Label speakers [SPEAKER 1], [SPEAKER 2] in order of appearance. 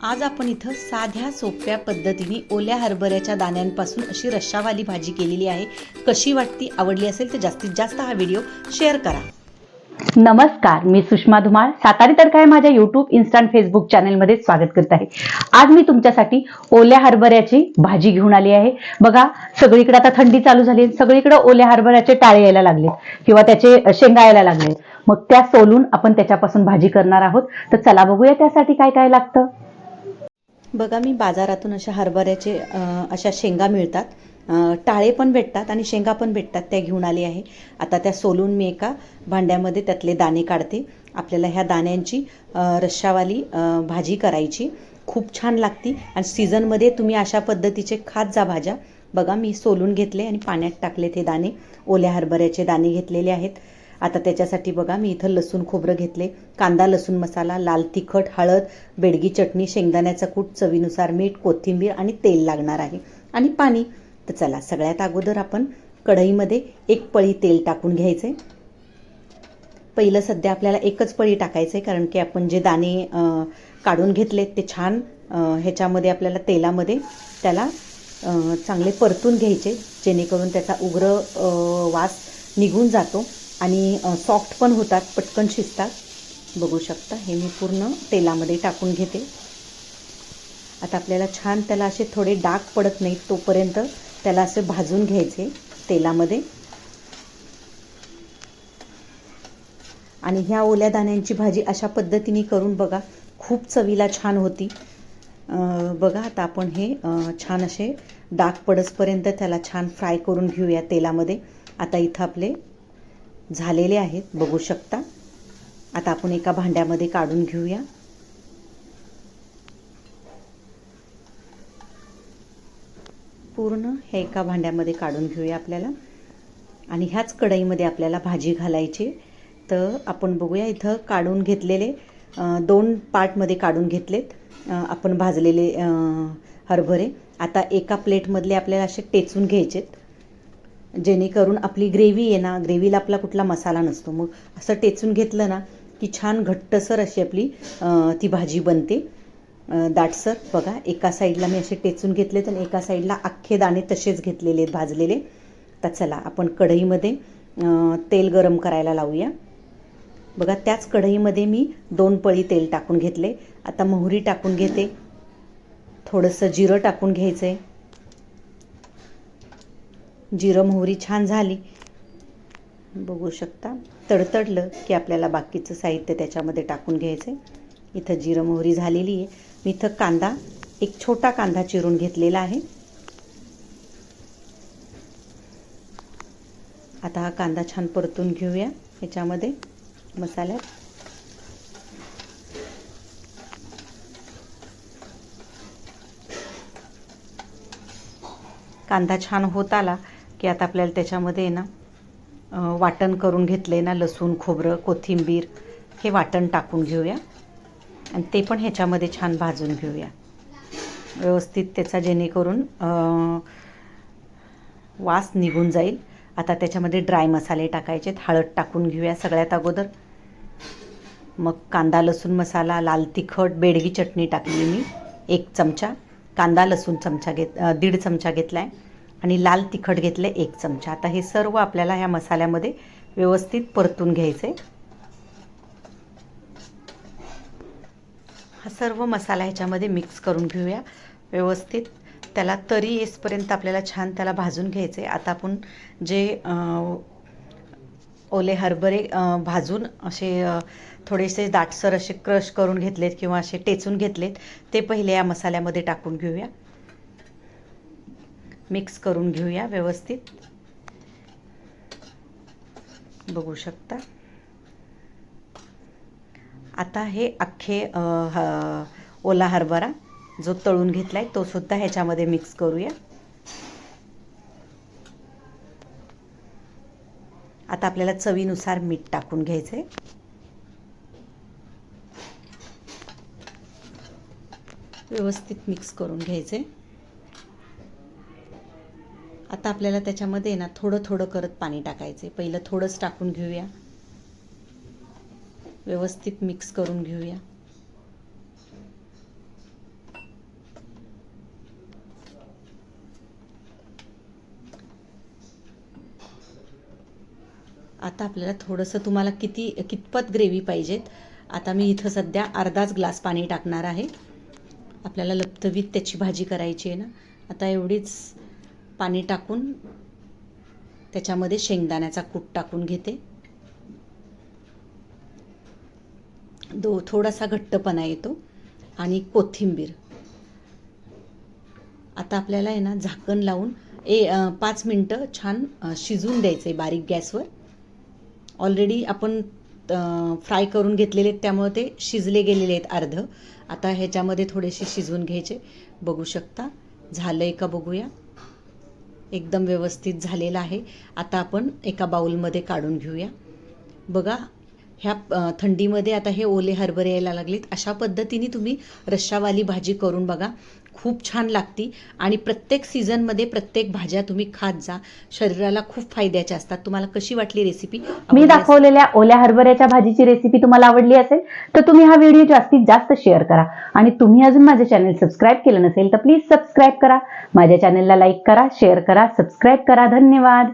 [SPEAKER 1] आज आपण इथं साध्या सोप्या पद्धतीने ओल्या हरभऱ्याच्या दाण्यांपासून अशी रश्शावाली भाजी केलेली आहे. कशी वाटती आवडली असेल तर जास्तीत जास्त हा व्हिडिओ शेअर करा.
[SPEAKER 2] नमस्कार मी सुषमा धुमाळ. सातारी तडका काय माझ्या युट्यूब इन्स्टा फेसबुक चॅनलमध्ये स्वागत करत आहे. आज मी तुमच्यासाठी ओल्या हरभऱ्याची भाजी घेऊन आली आहे. बघा सगळीकडे आता थंडी चालू झाली सगळीकडे ओल्या हरभऱ्याचे टाळे यायला लागले किंवा त्याचे शेंगा यायला लागले मग त्या सोलून आपण त्याच्यापासून भाजी करणार आहोत. तर चला बघूया त्यासाठी काय काय लागतं.
[SPEAKER 1] बघा मी बाजारातून अशा हरभऱ्याचे अशा शेंगा मिळतात. टाळे पण भेटतात आणि शेंगा पण भेटतात. त्या घेऊन आले आहे. आता त्या सोलून मी एका भांड्यामध्ये त्यातले दाणे काढते. आपल्याला ह्या दाण्यांची रश्शावाली भाजी करायची. खूप छान लागती. आणि सीझनमध्ये तुम्ही अशा पद्धतीचे खात जा भाज्या. बघा मी सोलून घेतले आणि पाण्यात टाकले ते दाणे. ओल्या हरभऱ्याचे दाणे घेतलेले आहेत. आता त्याच्यासाठी बघा मी इथं लसूण खोबरं घेतले. कांदा लसूण मसाला लाल तिखट हळद बेडगी चटणी शेंगदाण्याचा कूट चवीनुसार मीठ कोथिंबीर आणि तेल लागणार आहे. आणि पाणी. तर चला सगळ्यात अगोदर आपण कढईमध्ये एक पळी तेल टाकून घ्यायचे पहिलं सध्या आपल्याला एकच पळी टाकायचं आहे कारण की आपण जे दाणे काढून घेतले ते छान ह्याच्यामध्ये आपल्याला तेलामध्ये त्याला चांगले परतून घ्यायचे जेणेकरून त्याचा उग्र वास निघून जातो. आणि सॉफ्ट पण होतात पटकन शिजतात. बघू शकता हे मी पूर्ण तेलामध्ये टाकून घेते. आता आपल्याला छान त्याला असे थोडे डाग पडत नाहीत तोपर्यंत त्याला असे भाजून घ्यायचे तेलामध्ये. आणि ह्या ओल्या दाण्यांची भाजी अशा पद्धतीने करून बघा खूप चवीला छान होती. बघा आता आपण हे छान असे डाग पडसपर्यंत त्याला छान फ्राय करून घेऊया तेलामध्ये. आता इथं आपले झालेले आहेत बघू शकता. आता आपण एका भांड्यामध्ये काढून घेऊया. पूर्ण हे एका भांड्यामध्ये काढून घेऊया आपल्याला. आणि ह्याच कढईमध्ये आपल्याला भाजी घालायची. तर आपण बघूया इथं काढून घेतलेले दोन पार्टमध्ये काढून घेतलेत. आपण भाजलेले हरभरे. आता एका प्लेटमधले आपल्याला असे टेचून घ्यायचेत. जेणेकरून आपली ग्रेव्ही आहे ना ग्रेव्हीला आपला कुठला मसाला नसतो. मग असं टेचून घेतलं ना की छान घट्टसर अशी आपली ती भाजी बनते. दाटसर. बघा एका साईडला मी असे टेचून घेतले तर एका साईडला अख्खे दाणे तसेच घेतलेले आहेत भाजलेले. तर चला आपण कढईमध्ये तेल गरम करायला लावूया. बघा त्याच कढईमध्ये मी दोन पळी तेल टाकून घेतले. आता मोहरी टाकून घेते. थोडंसं जिरं टाकून घ्यायचं आहे जिरं मोहरी छान झाली. बघू शकता. तडतडलं की आपल्याला बाकीचं साहित्य त्याच्यामध्ये टाकून घ्यायचं आहे इथं जिरं मोहरी झालेली आहे. मी इथं कांदा एक छोटा कांदा चिरून घेतलेला आहे. आता हा कांदा छान परतून घेऊया याच्यामध्ये मसाल्यात. कांदा छान होत आला. की आता आपल्याला त्याच्यामध्ये आहे ना वाटण करून घेतलं आहे ना लसूण खोबरं कोथिंबीर हे वाटण टाकून घेऊया. आणि ते पण ह्याच्यामध्ये छान भाजून घेऊया. व्यवस्थित त्याचा जेणेकरून वास निघून जाईल. आता त्याच्यामध्ये ड्राय मसाले टाकायचे हळद टाकून घेऊया सगळ्यात अगोदर. मग कांदा लसूण मसाला लाल तिखट बेडगी चटणी टाकली मी एक चमचा. कांदा लसूण चमचा घेत दीड चमचा घेतला आहे आणि लाल तिखट घेतलं आहे एक चमचा. आता हे सर्व आपल्याला ह्या मसाल्यामध्ये व्यवस्थित परतून घ्यायचं. आहे हा सर्व मसाला ह्याच्यामध्ये मिक्स करून घेऊया. व्यवस्थित. त्याला तरी येसपर्यंत आपल्याला छान त्याला भाजून घ्यायचं. आहे आता आपण जे ओले हरभरे भाजून असे थोडेसे दाटसर असे क्रश करून घेतलेत किंवा असे टेचून घेतलेत ते पहिले या मसाल्यामध्ये टाकून घेऊया. मिक्स करून घेऊया व्यवस्थित. बघू शकता. आता हे अख्खे ह- ओला हरभरा जो तळून घेतलाय तो सुद्धा ह्याच्यामध्ये मिक्स करूया. आता आपल्याला चवीनुसार मीठ टाकून घ्यायचं आहे व्यवस्थित मिक्स करून घ्यायचे आता आपल्याला त्याच्यामध्ये ना थोडं थोडं करत पाणी टाकायचे. पहिलं थोडंच टाकून घेऊया. व्यवस्थित मिक्स करून घेऊया. आता आपल्याला थोडंसं तुम्हाला किती कितपत ग्रेव्ही पाहिजेत. आता मी इथं सध्या अर्धाच ग्लास पाणी टाकणार आहे. आपल्याला लपतवीत त्याची भाजी करायची आहे ना. आता एवढीच पाणी टाकून त्याच्यामध्ये शेंगदाण्याचा कूट टाकून घेते. दो थोडासा घट्टपणा येतो आणि कोथिंबीर. आता आपल्याला आहे ना झाकण लावून ए पाच मिनटं छान शिजून द्यायचं आहे बारीक गॅसवर. ऑलरेडी आपण फ्राय करून घेतलेले आहेत त्यामुळे ते शिजले गेलेले आहेत अर्ध. आता ह्याच्यामध्ये थोडेसे शिजवून घ्यायचे. बघू शकता झालं आहे का बघूया. एकदम व्यवस्थित झालेलं आहे. आता आपण एका बाउलमध्ये काढून घेऊया. बघा ह्या थंडीमध्ये आता हे ओले हरभरे यायला लागलेत. अशा पद्धतीने तुम्ही रश्शावाली भाजी करून बघा. खूप छान लागती. आणि प्रत्येक सीझनमध्ये प्रत्येक भाज्या तुम्ही खात जा. शरीराला खूप फायद्याच्या असतात. तुम्हाला कशी वाटली रेसिपी
[SPEAKER 2] मी दाखवलेल्या ओल्या हरभऱ्याच्या भाजीची रेसिपी तुम्हाला आवडली असेल तर तुम्ही हा व्हिडिओ जास्तीत जास्त शेअर करा. आणि तुम्ही अजून माझे चॅनल सबस्क्राईब केलं नसेल तर प्लीज सबस्क्राईब करा. माझ्या चॅनलला लाईक करा शेअर करा सबस्क्राईब करा. धन्यवाद.